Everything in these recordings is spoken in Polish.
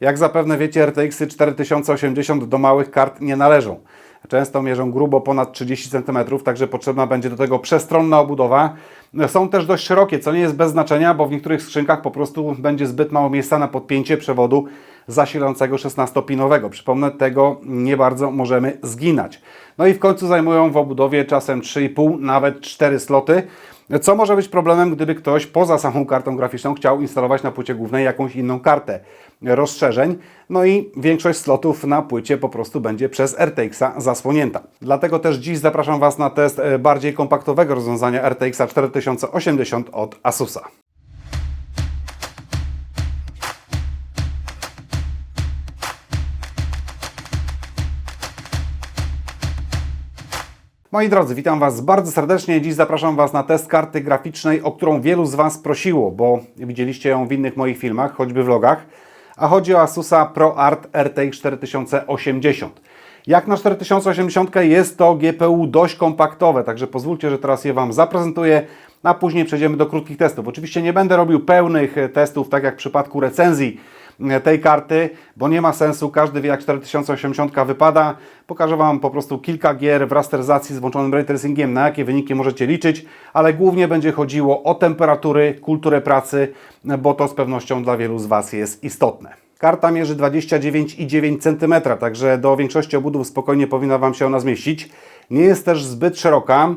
Jak zapewne wiecie, RTX 4080 do małych kart nie należą. Często mierzą grubo ponad 30 cm, także potrzebna będzie do tego przestronna obudowa. Są też dość szerokie, co nie jest bez znaczenia, bo w niektórych skrzynkach po prostu będzie zbyt mało miejsca na podpięcie przewodu zasilającego 16-pinowego. Przypomnę, tego nie bardzo możemy zginać. No i w końcu zajmują w obudowie czasem 3,5, nawet 4 sloty, co może być problemem, gdyby ktoś poza samą kartą graficzną chciał instalować na płycie głównej jakąś inną kartę rozszerzeń. No i większość slotów na płycie po prostu będzie przez RTX-a zasłonięta. Dlatego też dziś zapraszam Was na test e, bardziej kompaktowego rozwiązania RTX-a 4080 od Asusa. Moi drodzy, witam Was bardzo serdecznie. Dziś zapraszam Was na test karty graficznej, o którą wielu z Was prosiło, bo widzieliście ją w innych moich filmach, choćby vlogach. A chodzi o Asusa ProArt RTX 4080. Jak na 4080 jest to GPU dość kompaktowe, także pozwólcie, że teraz je Wam zaprezentuję, a później przejdziemy do krótkich testów. Oczywiście nie będę robił pełnych testów, tak jak w przypadku recenzji tej karty, bo nie ma sensu, każdy wie jak 4080 wypada. Pokażę Wam po prostu kilka gier w rasteryzacji z włączonym ray na jakie wyniki możecie liczyć, ale głównie będzie chodziło o temperatury, kulturę pracy, bo to z pewnością dla wielu z Was jest istotne. Karta mierzy 29,9 cm, także do większości obudów spokojnie powinna Wam się ona zmieścić. Nie jest też zbyt szeroka,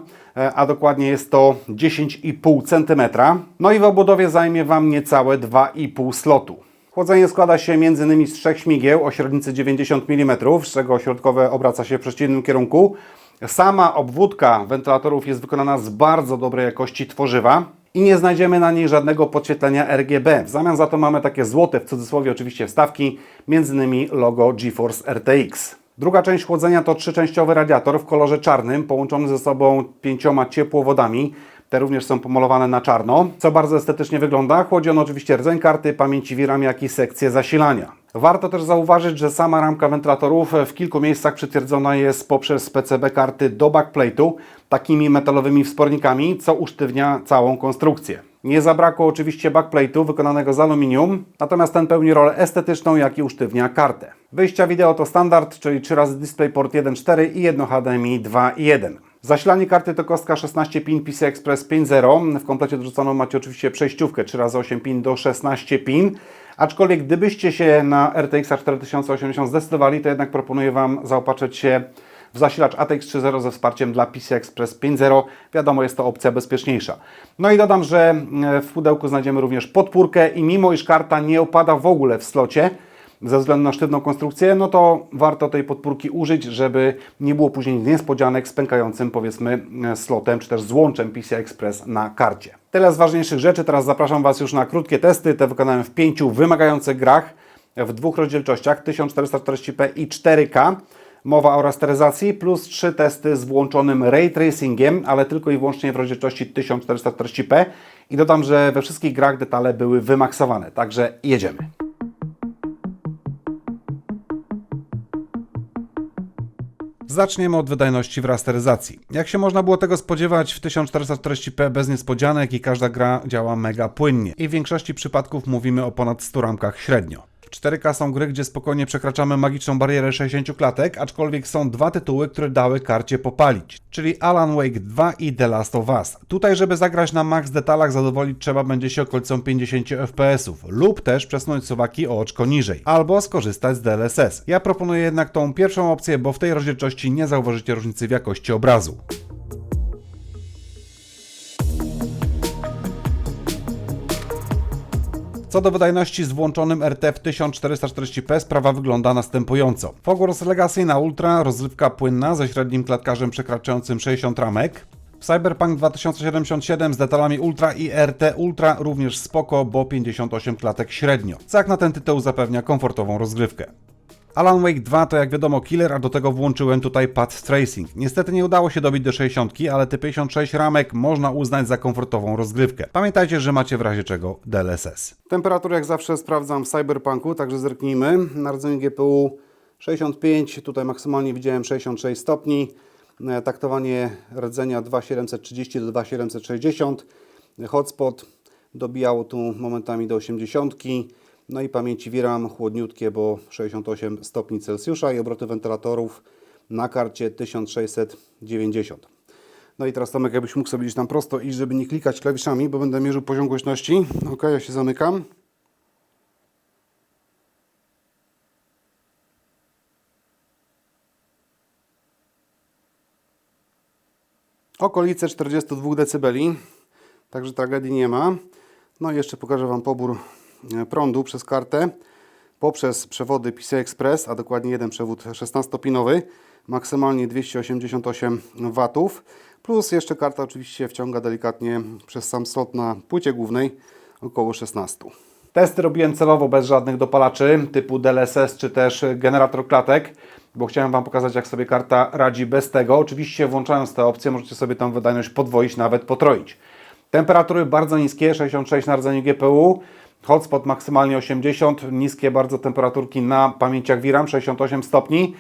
a dokładnie jest to 10,5 cm. No i w obudowie zajmie Wam niecałe 2,5 slotu. Chłodzenie składa się m.in. z trzech śmigieł o średnicy 90 mm, z czego środkowe obraca się w przeciwnym kierunku. Sama obwódka wentylatorów jest wykonana z bardzo dobrej jakości tworzywa i nie znajdziemy na niej żadnego podświetlenia RGB. W zamian za to mamy takie złote, w cudzysłowie oczywiście wstawki, m.in. logo GeForce RTX. Druga część chłodzenia to trzyczęściowy radiator w kolorze czarnym, połączony ze sobą pięcioma ciepłowodami. Te również są pomalowane na czarno, co bardzo estetycznie wygląda. Chodzi on oczywiście rdzeń karty, pamięci VRAM, jak i sekcję zasilania. Warto też zauważyć, że sama ramka wentylatorów w kilku miejscach przytwierdzona jest poprzez PCB karty do backplate'u takimi metalowymi wspornikami, co usztywnia całą konstrukcję. Nie zabrakło oczywiście backplate'u wykonanego z aluminium, natomiast ten pełni rolę estetyczną, jak i usztywnia kartę. Wyjścia wideo to standard, czyli 3 razy DisplayPort 1.4 i jedno HDMI 2.1. Zasilanie karty to kostka 16 pin PCI Express 5.0. W komplecie dorzuconą macie oczywiście przejściówkę 3x8 pin do 16 pin. Aczkolwiek gdybyście się na RTX 4080 zdecydowali, to jednak proponuję Wam zaopatrzyć się w zasilacz ATX 3.0 ze wsparciem dla PCI Express 5.0. Wiadomo, jest to opcja bezpieczniejsza. No i dodam, że w pudełku znajdziemy również podpórkę i mimo iż karta nie opada w ogóle w slocie, ze względu na sztywną konstrukcję, no to warto tej podpórki użyć, żeby nie było później niespodzianek z pękającym powiedzmy slotem, czy też złączem PCI Express na karcie. Tyle z ważniejszych rzeczy, teraz zapraszam Was już na krótkie testy, te wykonałem w pięciu wymagających grach, w dwóch rozdzielczościach 1440p i 4K. Mowa o rasteryzacji plus trzy testy z włączonym ray tracingiem, ale tylko i wyłącznie w rozdzielczości 1440p. I dodam, że we wszystkich grach detale były wymaksowane, także jedziemy. Zaczniemy od wydajności w rasteryzacji. Jak się można było tego spodziewać, w 1440p bez niespodzianek i każda gra działa mega płynnie. I w większości przypadków mówimy o ponad 100 ramkach średnio. 4K są gry, gdzie spokojnie przekraczamy magiczną barierę 60 klatek, aczkolwiek są dwa tytuły, które dały karcie popalić, czyli Alan Wake 2 i The Last of Us. Tutaj, żeby zagrać na max detalach, zadowolić trzeba będzie się okolicą 50 fps lub też przesunąć suwaki o oczko niżej, albo skorzystać z DLSS. Ja proponuję jednak tą pierwszą opcję, bo w tej rozdzielczości nie zauważycie różnicy w jakości obrazu. Co do wydajności z włączonym RT w 1440p sprawa wygląda następująco. Hogwarts Legacy na Ultra rozrywka płynna ze średnim klatkarzem przekraczającym 60 ramek. Cyberpunk 2077 z detalami Ultra i RT Ultra również spoko, bo 58 klatek średnio. Co jak na ten tytuł zapewnia komfortową rozgrywkę. Alan Wake 2 to jak wiadomo killer, a do tego włączyłem tutaj path tracing. Niestety nie udało się dobić do 60, ale te 56 ramek można uznać za komfortową rozgrywkę. Pamiętajcie, że macie w razie czego DLSS. Temperaturę jak zawsze sprawdzam w Cyberpunku, także zerknijmy. Na rdzeniu GPU 65, tutaj maksymalnie widziałem 66 stopni. E, taktowanie rdzenia 2730 do 2760. Hotspot dobijało tu momentami do 80. No i pamięci VRAM chłodniutkie, bo 68 stopni Celsjusza i obroty wentylatorów na karcie 1690. No i teraz Tomek, jakbyś mógł sobie gdzieś tam prosto iść, żeby nie klikać klawiszami, bo będę mierzył poziom głośności. Ok, ja się zamykam. Okolice 42 dB, także tragedii nie ma. No i jeszcze pokażę Wam pobór prądu przez kartę poprzez przewody PCI Express, a dokładnie jeden przewód 16-pinowy, maksymalnie 288 W, plus jeszcze karta oczywiście wciąga delikatnie przez sam slot na płycie głównej około 16. Testy robiłem celowo bez żadnych dopalaczy typu DLSS czy też generator klatek, bo chciałem Wam pokazać jak sobie karta radzi bez tego. Oczywiście włączając te opcje możecie sobie tą wydajność podwoić, nawet potroić. Temperatury bardzo niskie, 66 na rdzeniu GPU, hotspot maksymalnie 80, niskie bardzo temperaturki na pamięciach VRAM 68 stopni.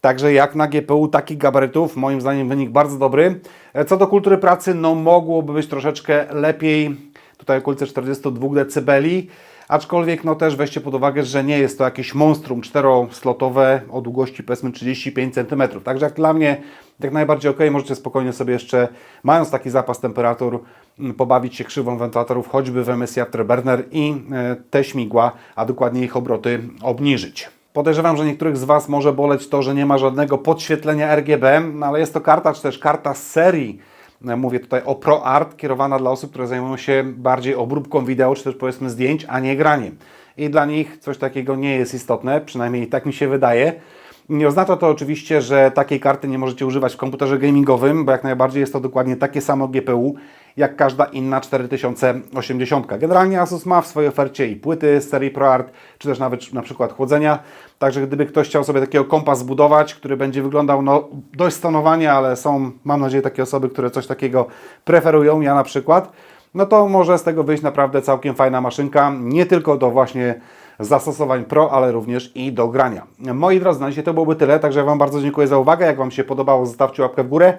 Także jak na GPU takich gabarytów, moim zdaniem wynik bardzo dobry. E, Co do kultury pracy, no mogłoby być troszeczkę lepiej, tutaj okolice 42 dB, aczkolwiek no też weźcie pod uwagę, że nie jest to jakieś monstrum czteroslotowe o długości powiedzmy 35 cm. Także jak dla mnie jak najbardziej ok, możecie spokojnie sobie jeszcze, mając taki zapas temperatur, m, pobawić się krzywą wentylatorów, choćby w MSI Afterburner i e, te śmigła, a dokładnie ich obroty obniżyć. Podejrzewam, że niektórych z Was może boleć to, że nie ma żadnego podświetlenia RGB, no ale jest to karta, czy też karta serii, mówię tutaj o ProArt, kierowana dla osób, które zajmują się bardziej obróbką wideo, czy też powiedzmy zdjęć, a nie graniem. I dla nich coś takiego nie jest istotne, przynajmniej tak mi się wydaje. Nie oznacza to oczywiście, że takiej karty nie możecie używać w komputerze gamingowym, bo jak najbardziej jest to dokładnie takie samo GPU, jak każda inna 4080. Generalnie Asus ma w swojej ofercie i płyty z serii ProArt, czy też nawet na przykład chłodzenia. Także gdyby ktoś chciał sobie takiego kompa zbudować, który będzie wyglądał no, dość stonowanie, ale są, mam nadzieję, takie osoby, które coś takiego preferują, ja na przykład, no to może z tego wyjść naprawdę całkiem fajna maszynka, nie tylko do właśnie zastosowań pro, ale również i do grania. Moi drodzy, na dzisiaj to byłoby tyle, także Wam bardzo dziękuję za uwagę. Jak Wam się podobało, zostawcie łapkę w górę.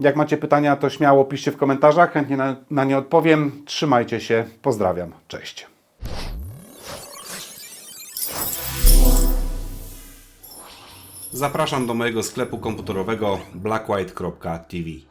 Jak macie pytania, to śmiało piszcie w komentarzach, chętnie na, na nie odpowiem. Trzymajcie się, pozdrawiam, cześć. Zapraszam do mojego sklepu komputerowego blackwhite.tv.